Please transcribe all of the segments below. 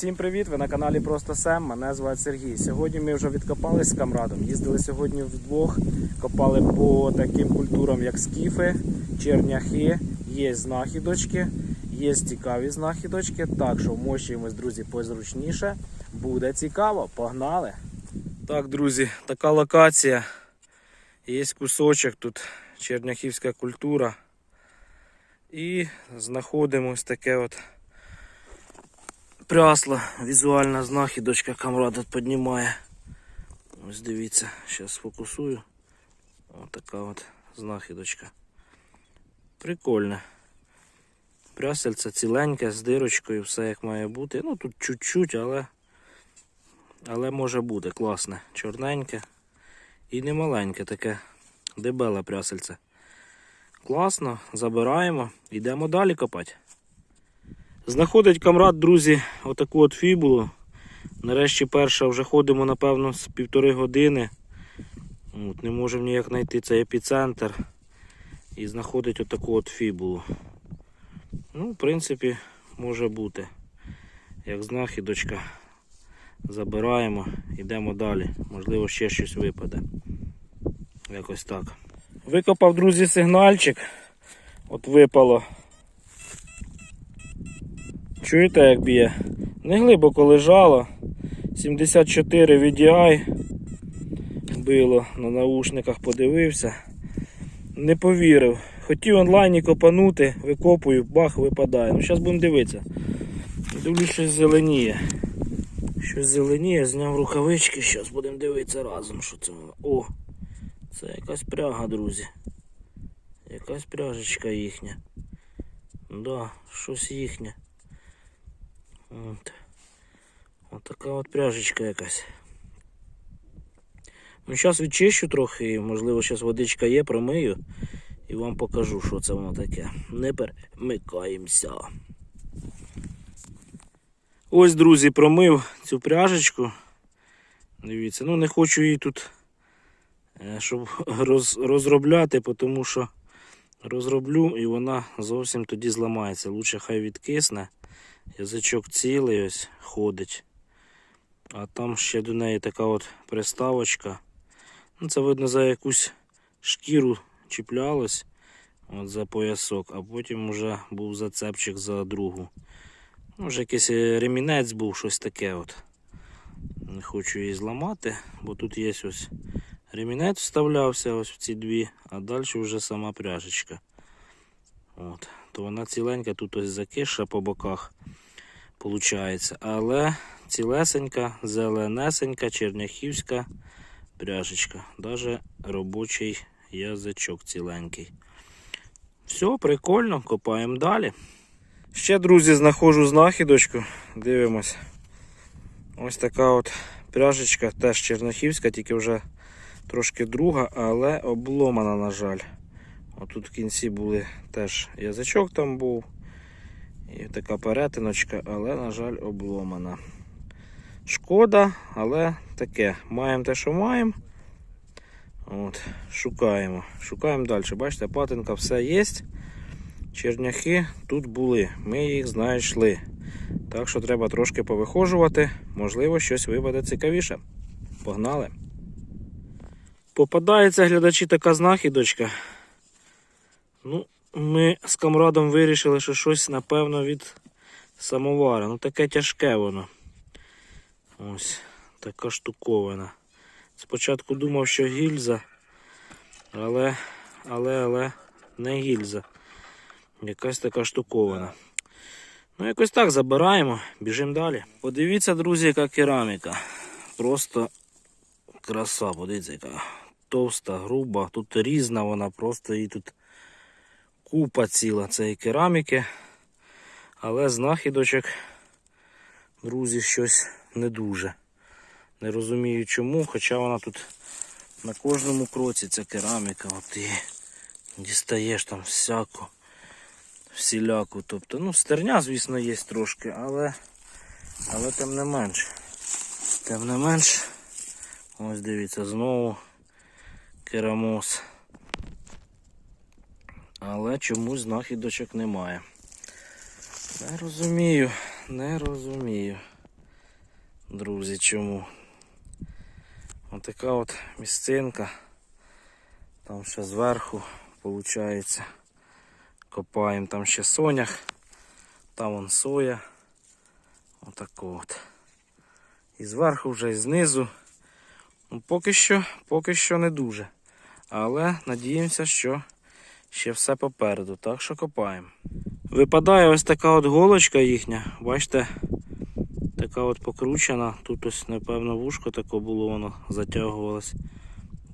Усім привіт! Ви на каналі Просто Сем. Мене звати Сергій. Сьогодні ми вже відкопались з камрадом. Їздили сьогодні вдвох, копали по таким культурам, як скіфи, черняхи, є знахідочки, є цікаві знахідочки. Так що вмощуємось, друзі, позручніше. Буде цікаво, погнали! Так, друзі, така локація. Є кусочок тут черняхівська культура. І знаходимо ось таке от прясла, візуальна знахідочка камрад тут піднімає. Ось дивіться, зараз сфокусую. Ось така от знахідочка. Прикольне. Прясельце ціленьке, з дирочкою, все як має бути. Ну тут чуть-чуть, але але може бути класне. Чорненьке і не маленьке таке дебеле прясельце. Класно, забираємо, йдемо далі копати. Знаходить камрад, друзі, отаку от фібулу. Нарешті перша вже ходимо, напевно, з півтори години. От, не можемо ніяк знайти цей епіцентр. І знаходить отаку от фібулу. Ну, в принципі, може бути. Як знахідочка. Забираємо, йдемо далі. Можливо, ще щось випаде. Якось так. Викопав, друзі, сигнальчик. От випало. Чуєте, як б'є? Не глибоко лежало. 74 VDI било на наушниках, подивився. Не повірив. Хотів онлайні копанути, викопую, бах, випадає. Ну, зараз будемо дивитися. Дивлюсь, щось зеленіє. Щось зеленіє, зняв рукавички, зараз будемо дивитися разом, що це. О! Це якась пряга, друзі. Якась пряжечка їхня. Да, щось їхнє. От. От така от пряжечка якась. Ну, зараз відчищу трохи, і, можливо, зараз водичка є, промию і вам покажу, що це воно таке. Не перемикаємося. Ось, друзі, промив цю пряжечку. Дивіться, ну не хочу її тут, е, щоб роз, розробляти, тому що розроблю і вона зовсім тоді зламається. Лучше хай відкисне. Язичок цілий ось ходить. А там ще до неї така от приставочка. Ну, це видно за якусь шкіру чіплялось от за поясок, а потім вже був зацепчик за другу. Ну, вже якийсь ремінець був, щось таке. от. Не хочу її зламати, бо тут є ось ремінець вставлявся ось в ці дві, а далі вже сама пряжечка. От. То вона ціленька, тут ось закиша по боках получається. Але цілесенька, зеленесенька, черняхівська пряжечка. Даже робочий язичок ціленький. Все, прикольно, копаємо далі. Ще, друзі, знаходжу знахідочку. Дивимось. Ось така от пряжечка, теж черняхівська, тільки вже трошки друга, але обломана, на жаль. Отут в кінці були теж язичок там був. І така перетиночка, але, на жаль, обломана. Шкода, але таке. Маємо те, що маємо. От, Шукаємо. Шукаємо далі. Бачите, патинка все є. Черняхи тут були. Ми їх знайшли. Так що треба трошки повихожувати. Можливо, щось випаде цікавіше. Погнали. Попадається глядачі така знахідочка. Ну, ми з камрадом вирішили, що щось, напевно, від самовара. Ну таке тяжке воно. Ось така штуковина. Спочатку думав, що гільза, але, але, але не гільза. Якась така штуковина. Ну, якось так забираємо, біжимо далі. Подивіться, друзі, яка кераміка. Просто краса, подивіться, яка товста, груба. Тут різна вона, просто її тут купа ціла цієї кераміки. Але знахідочок, друзі, щось не дуже. Не розумію чому, хоча вона тут на кожному кроці ця кераміка. От і дістаєш там всяку, всіляку. Тобто, ну, стерня, звісно, є трошки, але, але тим не менш. Тим не менш, ось дивіться, знову керамос. Але чомусь знахідочок немає. Не розумію, не розумію. Друзі, чому? Отака от місцинка. Там ще зверху, виходить, копаємо там ще сонях, там вон соя. Отако от. І зверху вже і знизу. Ну, поки що, поки що не дуже. Але надіємося, що ще все попереду. Так що копаємо. Випадає ось така от голочка їхня. Бачите, така от покручена. Тут ось, напевно, вушко таке було, воно затягувалось.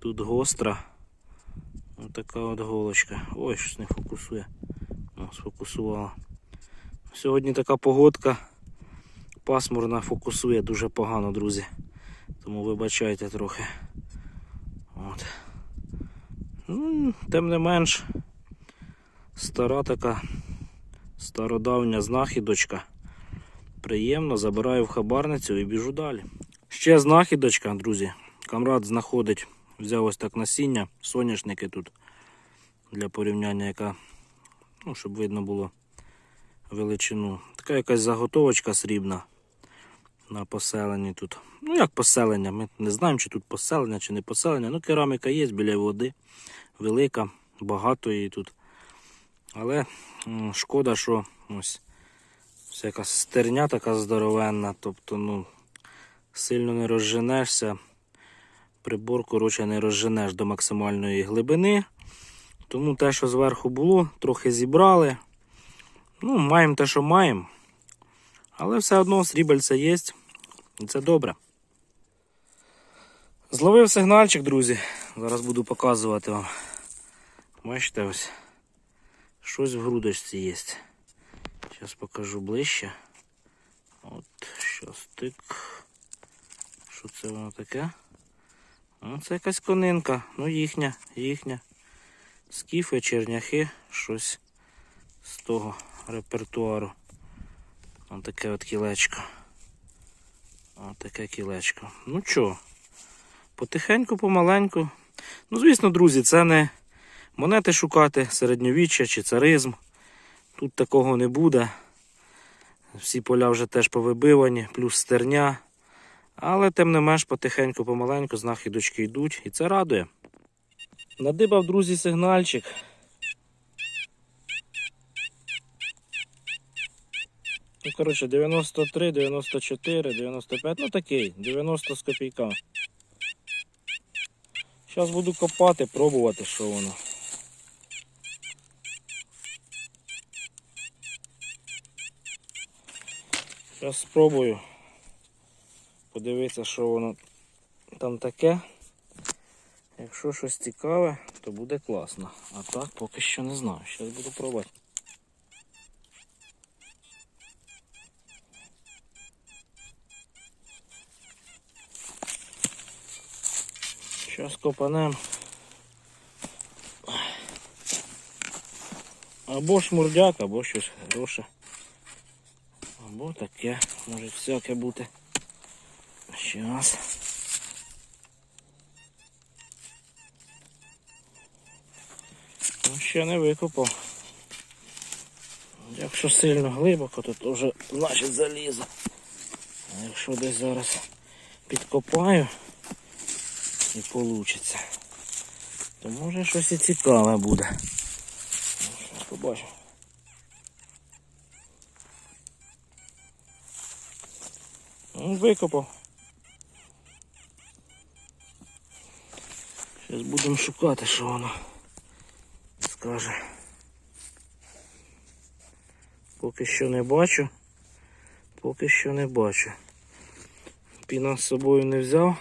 Тут гостра. Ось така от голочка. Ой, щось не фокусує. О, сфокусувала. Сьогодні така погодка. Пасмурна фокусує дуже погано, друзі. Тому вибачайте трохи. От. Ну, тим не менш, стара така стародавня знахідочка. Приємно, забираю в хабарницю і біжу далі. Ще знахідочка, друзі. Камрад знаходить, взяв ось так насіння, соняшники тут для порівняння, яка, ну, щоб видно було величину. Така якась заготовочка срібна на поселенні тут. Ну як поселення? Ми не знаємо, чи тут поселення, чи не поселення. Ну, кераміка є біля води. Велика, багато її тут. Але шкода, що ось всяка стерня така здоровенна. Тобто, ну, сильно не розженешся. Прибор, коротше, не розженеш до максимальної глибини. Тому те, що зверху було, трохи зібрали. Ну, маємо те, що маємо. Але все одно срібельце є. І це добре. Зловив сигнальчик, друзі. Зараз буду показувати вам. Бачите ось. Щось в грудочці є. Зараз покажу ближче. От, щас тик. Що це воно таке? Ну, це якась конинка. Ну, їхня, їхня. Скіфи, черняхи, щось з того репертуару. Ось таке от кілечко. Ось таке кілечко. Ну що, потихеньку, помаленьку. Ну, звісно, друзі, це не монети шукати, середньовіччя чи царизм. Тут такого не буде. Всі поля вже теж повибивані, плюс стерня. Але тим не менш потихеньку, помаленьку знахідочки йдуть і це радує. Надибав, друзі, сигнальчик. Ну, коротше, 93, 94, 95, ну такий, 90 з копійка. Зараз буду копати, пробувати, що воно. Зараз спробую подивитися, що воно там таке. Якщо щось цікаве, то буде класно. А так поки що не знаю. Зараз буду пробувати. Зараз копанем. Або шмурдяк, або щось хороше. Або таке, може всяке бути. Щас. Ну, ще не викопав. Якщо сильно глибоко, то, то вже значить залізо. А якщо десь зараз підкопаю і вийде, то може щось і цікаве буде. Ну, Побачимо. Викопав. Зараз будемо шукати, що воно скаже. Поки що не бачу. Поки що не бачу. Піна з собою не взяв.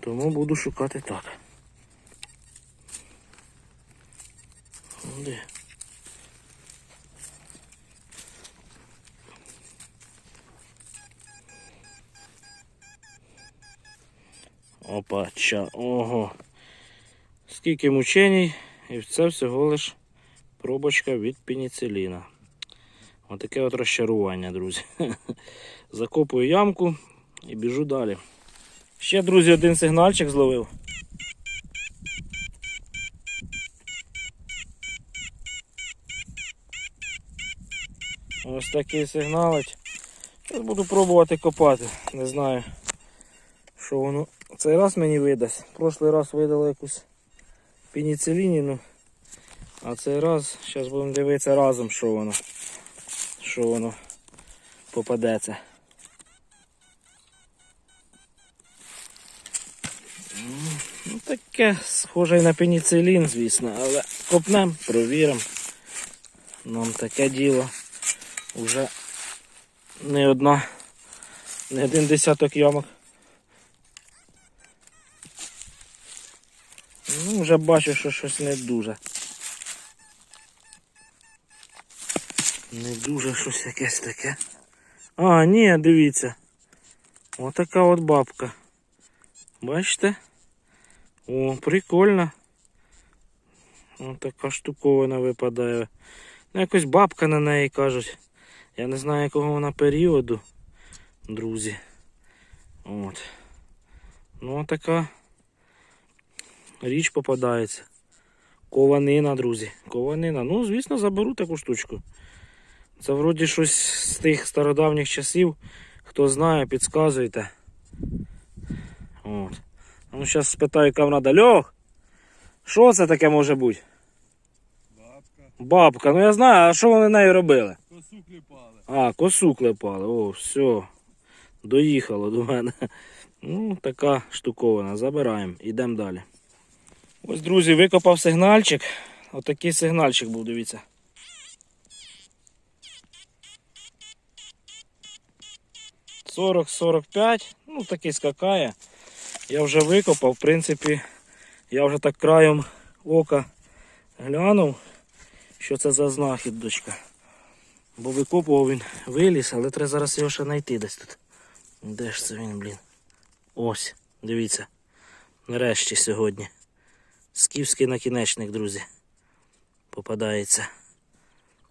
Тому буду шукати так. Де? Опа, ча, ого. Скільки мученій, і це всього лиш пробочка від пеніциліна. Отаке от розчарування, друзі. Закопую ямку і біжу далі. Ще, друзі, один сигнальчик зловив. Ось такий сигналить. Зараз буду пробувати копати. Не знаю, що воно цей раз мені видасть. Прошлий раз видало якусь пеніцилініну. А цей раз, зараз будемо дивитися разом, що воно. Що воно попадеться. Ну, таке схоже на пеніцилін, звісно, але копнем, провіримо. Нам таке діло вже не одна, не один десяток ямок. Ну, вже бачу, що щось не дуже. Не дуже щось якесь таке. А, ні, дивіться. Отака от бабка. Бачите? О, прикольно. Ось така штуковина випадає. Ну, якось бабка на неї кажуть. Я не знаю, якого вона періоду, друзі. От. Ну, така річ попадається. Кованина, друзі. Кованина. Ну, звісно, заберу таку штучку. Це вроді щось з тих стародавніх часів. Хто знає, підказуйте. От. А ну зараз спитаю камрада. Льох, що це таке може бути? Бабка, Бабка, ну я знаю, а що вони нею робили? А, косу клепали. О, все. Доїхало до мене. Ну, така штуковина. Забираємо. Йдемо далі. Ось, друзі, викопав сигнальчик. Отакий сигнальчик був, дивіться. Сорок, сорок п'ять. Ну, такий скакає. Я вже викопав, в принципі, я вже так краєм ока глянув, що це за знахідочка. Бо викопував він виліз, але треба зараз його ще знайти десь тут. Де ж це він, блін? Ось, дивіться. Нарешті сьогодні. Скіфський накінечник, друзі. Попадається.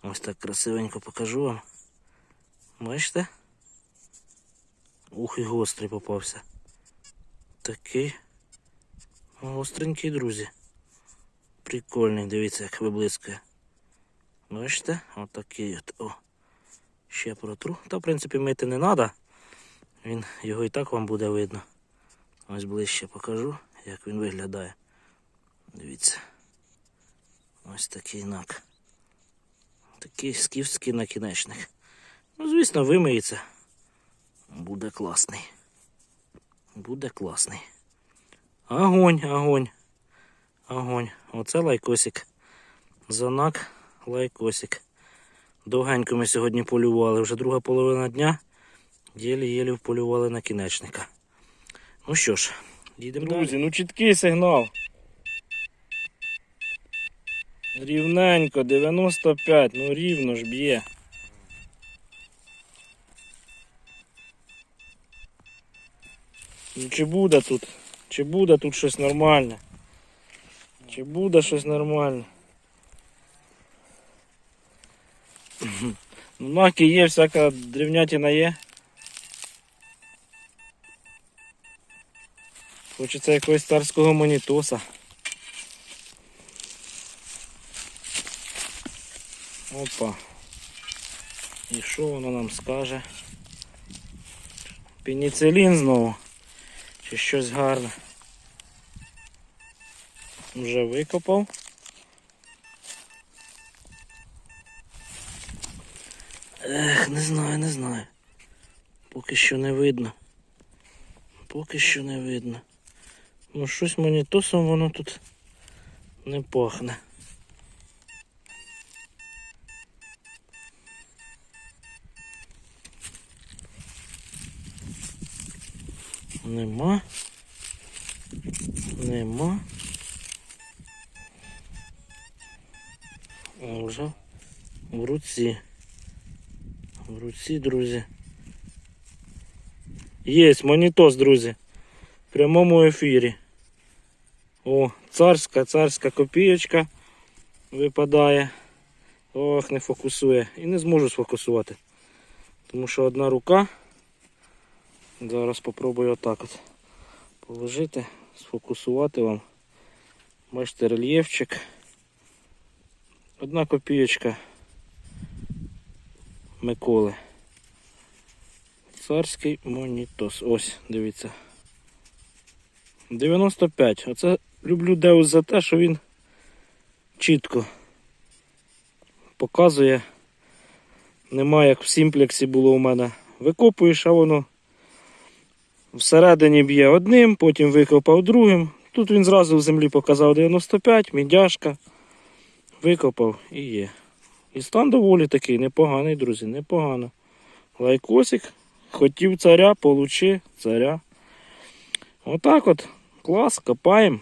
Ось так красивенько покажу вам. Бачите? Ух і гострий попався. Такий гостренький, друзі. Прикольний, дивіться, як виблискує. Бачите? Отакий от. О. Ще протру. Та, в принципі, мити не треба. Він його і так вам буде видно. Ось ближче покажу, як він виглядає. Дивіться. Ось такий нак. Такий скіфський накінечник. Ну, звісно, вимиється. Буде класний. Буде класний. Огонь, огонь. Огонь. Оце лайкосик. Занак лайкосик. Довгенько ми сьогодні полювали. Вже друга половина дня. Єлі-єлі вполювали на кінечника. Ну що ж, їдемо Друзі, ну чіткий сигнал. Рівненько, 95, ну рівно ж б'є. Ну чи буде тут? Чи буде тут щось нормальне? Чи буде щось нормальне? Наки є, всяка древнятина є. Хочеться якогось царського монітоса. Опа. І що воно нам скаже? Пеніцилін знову. Чи щось гарне. Вже викопав. Не знаю, не знаю. Поки що не видно. Поки що не видно. Ну щось монітосом воно тут не пахне. Нема. Нема. Вже в руці. В руці, друзі. Є монітос, друзі. В прямому ефірі. О, царська, царська копієчка випадає. Ох, не фокусує. І не зможу сфокусувати. Тому що одна рука. Зараз спробую отак от положити, сфокусувати вам. Бачите, рельєфчик. Одна копієчка Миколи. Царський монітос. Ось, дивіться. 95. Оце люблю Деус за те, що він чітко показує. Нема як в сімплексі було у мене. Викопуєш, а воно всередині б'є одним, потім викопав другим. Тут він зразу в землі показав 95, мідяшка. Викопав і є. І стан доволі такий непоганий, друзі, непогано. Лайкосик. Хотів царя, получи царя. Отак от. Клас, копаємо.